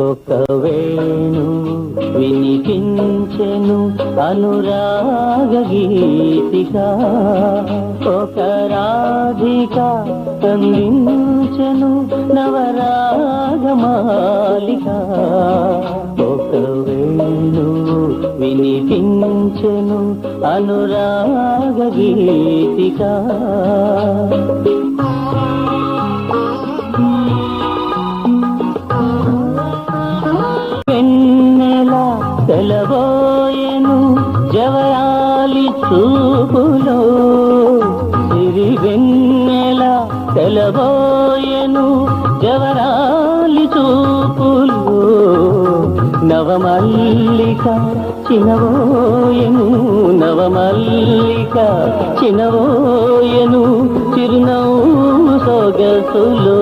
ఒక వేణు వినిపించెను అనురాగ గీతిక ఒక రాధిక అందించెను నవరాగ మాలిక. ఒక వేణు వినిపించెను అనురాగ గీతిక తెలబోయెను జవయాలి చూపులో. సిరి వెన్నెల తెలబోయెను జవరాలి చూపులో. నవమల్లిక చినవోయను నవమల్లిక చినవోయను చిరునవ్వు సొగసులో.